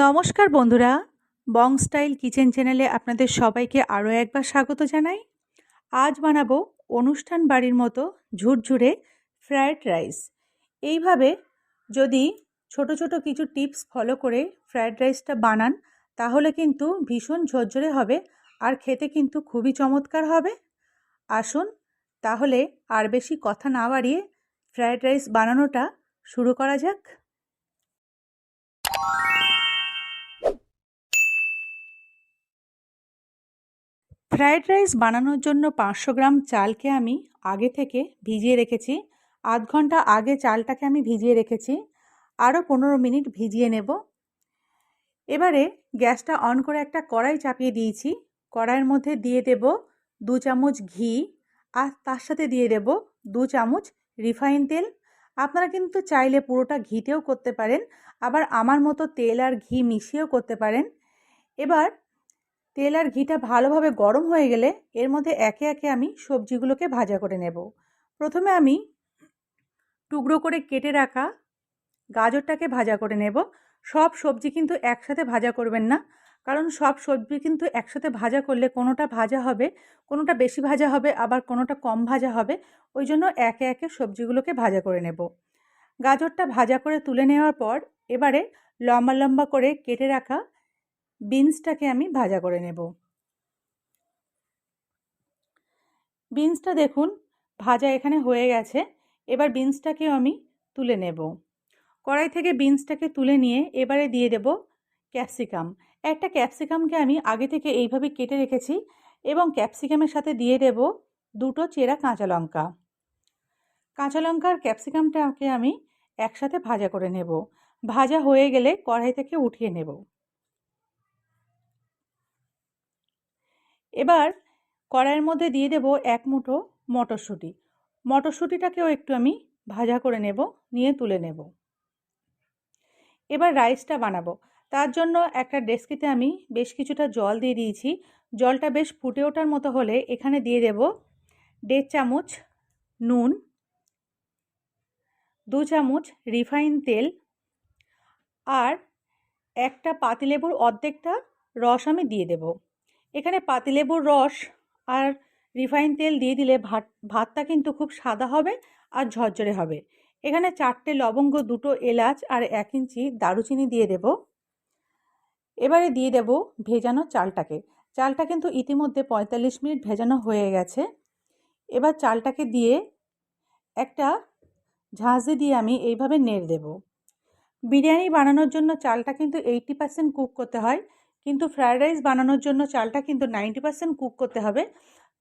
নমস্কার বন্ধুরা, বং style kitchen চ্যানেলে আপনাদের সবাইকে আরও একবার স্বাগত জানাই। আজ বানাবো অনুষ্ঠান বাড়ির মতো ঝুরঝুরে ফ্রায়েড রাইস। এইভাবে যদি ছোট ছোট কিছু টিপস ফলো করে ফ্রায়েড রাইসটা বানান, তাহলে কিন্তু ভীষণ ঝরঝরে হবে আর খেতে কিন্তু খুবই চমৎকার হবে। আসুন তাহলে আর বেশি কথা না বাড়িয়ে ফ্রায়েড রাইস বানানোটা শুরু করা যাক। ফ্রায়েড রাইস বানানোর জন্য পাঁচশো গ্রাম চালকে আমি আগে থেকে ভিজিয়ে রেখেছি। আধ ঘণ্টা আগে চালটাকে আমি ভিজিয়ে রেখেছি। আরও পনেরো মিনিট ভিজিয়ে নেব। এবারে গ্যাসটা অন করে একটা কড়াই চাপিয়ে দিয়েছি। কড়াইয়ের মধ্যে দিয়ে দেব দু চামচ ঘি আর তার সাথে দিয়ে দেব দু চামচ রিফাইন তেল। আপনারা কিন্তু চাইলে পুরোটা ঘিতেও করতে পারেন। আবার আমার মতো তেল আর ঘি মিশিয়েও করতে পারেন। এবার তেল আর ঘিটা ভালোভাবে গরম হয়ে গেলে এর মধ্যে একে একে আমি সবজিগুলোকে ভাজা করে নেব। প্রথমে আমি টুকরো করে কেটে রাখা গাজরটাকে ভাজা করে নেব। সব সবজি কিন্তু একসাথে ভাজা করবেন না, কারণ সব সবজি কিন্তু একসাথে ভাজা করলে কোনোটা ভাজা হবে, কোনোটা বেশি ভাজা হবে, আবার কোনোটা কম ভাজা হবে, ওই জন্য একে একে সবজিগুলোকে ভাজা করে নেব। গাজরটা ভাজা করে তুলে নেওয়ার পর এবারে লম্বা লম্বা করে কেটে রাখা বিনসটাকে আমি ভাজা করে নেব। বিনসটা দেখুন, ভাজা এখানে হয়ে গেছে। এবার বিনসটাকেও আমি তুলে নেব। কড়াই থেকে বিনসটাকে তুলে নিয়ে এবারে দিয়ে দেব ক্যাপসিকাম। একটা ক্যাপসিকামকে আমি আগে থেকে এইভাবে কেটে রেখেছি এবং ক্যাপসিকামের সাথে দিয়ে দেব দুটো চেরা কাঁচা লঙ্কা। কাঁচা লঙ্কার ক্যাপসিকামটাকে আমি একসাথে ভাজা করে নেব। ভাজা হয়ে গেলে কড়াই থেকে উঠিয়ে নেব। এবার কড়াইয়ের মধ্যে দিয়ে দেব এক মুঠো মটরশুঁটি। মটরশুঁটিটাকেও একটু আমি ভাজা করে নেব, নিয়ে তুলে নেব। এবার রাইসটা বানাবো। তার জন্য একটা ডেস্কিতে আমি বেশ কিছুটা জল দিয়ে দিয়েছি। জলটা বেশ ফুটে ওঠার মতো হলে এখানে দিয়ে দেব দেড় চামচ নুন, দু চামচ রিফাইন তেল আর একটা পাতিলেবুর অর্ধেকটা রস আমি দিয়ে দেব। এখানে পাতিলেবুর রস আর রিফাইন তেল দিয়ে দিলে ভাত, ভাতটা কিন্তু খুব সাদা হবে আর ঝরঝরে হবে। এখানে চারটে লবঙ্গ, দুটো এলাচ আর এক ইঞ্চি দারুচিনি দিয়ে দেব। এবারে দিয়ে দেব ভেজানো চালটাকে। চালটা কিন্তু ইতিমধ্যে পঁয়তাল্লিশ মিনিট ভেজানো হয়ে গেছে। এবার চালটাকে দিয়ে একটা ঝাঁঝি দিয়ে আমি এইভাবে নেড়ে দেব। বিরিয়ানি বানানোর জন্য চালটা কিন্তু এইটি পার্সেন্ট কুক করতে হয়। কিন্তু ফ্রায়েড রাইস বানানোর জন্য চালটা কিন্তু নাইনটি পার্সেন্ট কুক করতে হবে।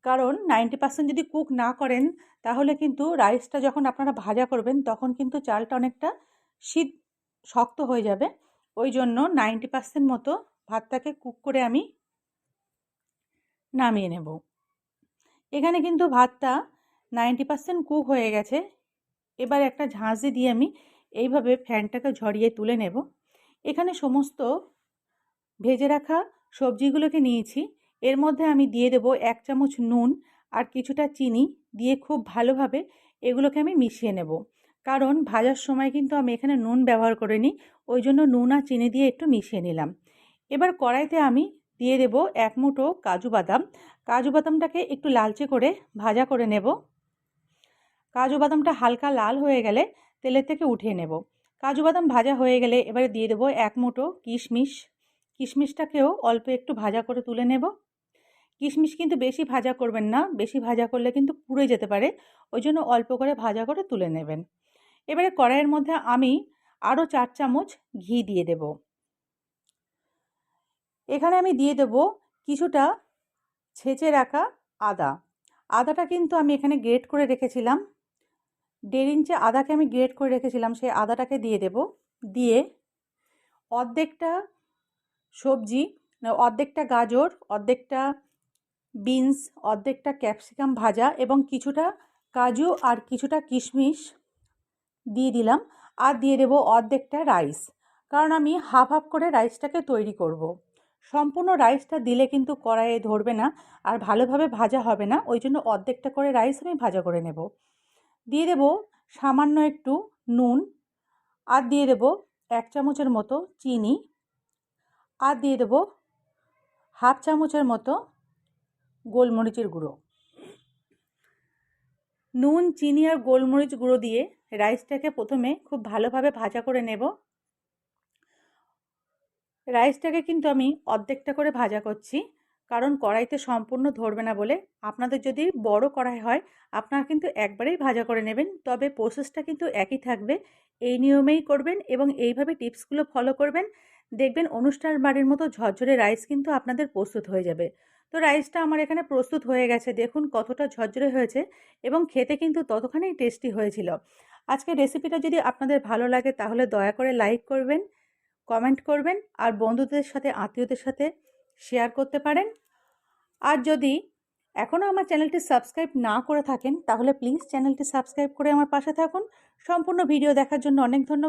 কারণ নাইনটি পার্সেন্ট যদি কুক না করেন, তাহলে কিন্তু রাইসটা যখন আপনারা ভাজা করবেন, তখন কিন্তু চালটা অনেকটা শীত, শক্ত হয়ে যাবে। ওই জন্য নাইনটি পার্সেন্ট মতো ভাতটাকে কুক করে আমি নামিয়ে নেব। এখানে কিন্তু ভাতটা নাইনটি পার্সেন্ট কুক হয়ে গেছে। এবার একটা ঝাঁঝি দিয়ে আমি এইভাবে ফ্যানটাকে ঝরিয়ে তুলে নেব। এখানে সমস্ত ভেজে রাখা সবজিগুলোকে নিয়েছি। এর মধ্যে আমি দিয়ে দেব এক চামচ নুন আর কিছুটা চিনি দিয়ে খুব ভালোভাবে এগুলোকে আমি মিশিয়ে নেব। কারণ ভাজার সময় কিন্তু আমি এখানে নুন ব্যবহার করে নিই ওই জন্য নুন আর চিনি দিয়ে একটু মিশিয়ে নিলাম। এবার কড়াইতে আমি দিয়ে দেব এক মুঠো কাজু বাদাম। কাজু বাদামটাকে একটু লালচে করে ভাজা করে নেব। কাজু বাদামটা হালকা লাল হয়ে গেলে তেলের থেকে উঠিয়ে নেব। কাজু বাদাম ভাজা হয়ে গেলে এবারে দিয়ে দেবো এক মুঠো কিশমিশ। কিশমিশটাকেও অল্প একটু ভাজা করে তুলে নেব। কিশমিশ কিন্তু বেশি ভাজা করবেন না, বেশি ভাজা করলে কিন্তু পুড়ে যেতে পারে ওই জন্য অল্প করে ভাজা করে তুলে নেবেন। এবারে কড়াইয়ের মধ্যে আমি আরও চার চামচ ঘি দিয়ে দেব। এখানে আমি দিয়ে দেব কিছুটা ছেঁচে রাখা আদা। আদাটা কিন্তু আমি এখানে গ্রেট করে রেখেছিলাম। দেড় ইঞ্চি আদাকে আমি গ্রেট করে রেখেছিলাম, সেই আদাটাকে দিয়ে দেব। দিয়ে অর্ধেকটা সবজি অর্ধেকটা গাজর, অর্ধেকটা বিনস, অর্ধেকটা ক্যাপসিকাম ভাজা এবং কিছুটা কাজু আর কিছুটা কিশমিশ দিয়ে দিলাম আর দিয়ে দেবো অর্ধেকটা রাইস। কারণ আমি হাফ হাফ করে রাইসটাকে তৈরি করব। সম্পূর্ণ রাইসটা দিলে কিন্তু কড়াইয়ে ধরবে না আর ভালোভাবে ভাজা হবে না। ওই জন্য অর্ধেকটা করে রাইস আমি ভাজা করে নেব। দিয়ে দেব সামান্য একটু নুন আর দিয়ে দেব এক চামচের মতো চিনি আর দিয়ে দেবো হাফ চামচের মতো গোলমরিচের গুঁড়ো। নুন, চিনি আর গোলমরিচ গুঁড়ো দিয়ে রাইসটাকে প্রথমে খুব ভালোভাবে ভাজা করে নেব। রাইসটাকে কিন্তু আমি অর্ধেকটা করে ভাজা করছি, কারণ কড়াইতে সম্পূর্ণ ধরবে না বলে। আপনাদের যদি বড় কড়াই হয়, আপনারা কিন্তু একবারেই ভাজা করে নেবেন, তবে প্রসেসটা কিন্তু একই থাকবে। এই নিয়মেই করবেন এবং এইভাবে টিপসগুলো ফলো করবেন। দেখবেন অনুষ্ঠান বাড়ির মতো ঝরঝরে রাইস কিন্তু আপনাদের প্রস্তুত হয়ে যাবে। তো রাইসটা আমার এখানে প্রস্তুত হয়ে গেছে। দেখুন কতটা ঝরঝরে হয়েছে এবং খেতে কিন্তু ততখানি টেস্টি হয়েছিল। আজকে রেসিপিটা যদি আপনাদের ভালো লাগে তাহলে দয়া করে লাইক করবেন কমেন্ট করবেন আর বন্ধুদের সাথে, আত্মীয়দের সাথে শেয়ার করতে পারেন। আর যদি এখনও আমার চ্যানেলটি সাবস্ক্রাইব না করে থাকেন তাহলে প্লিজ চ্যানেলটি সাবস্ক্রাইব করে আমার পাশে থাকুন। সম্পূর্ণ ভিডিও দেখার জন্য অনেক ধন্যবাদ।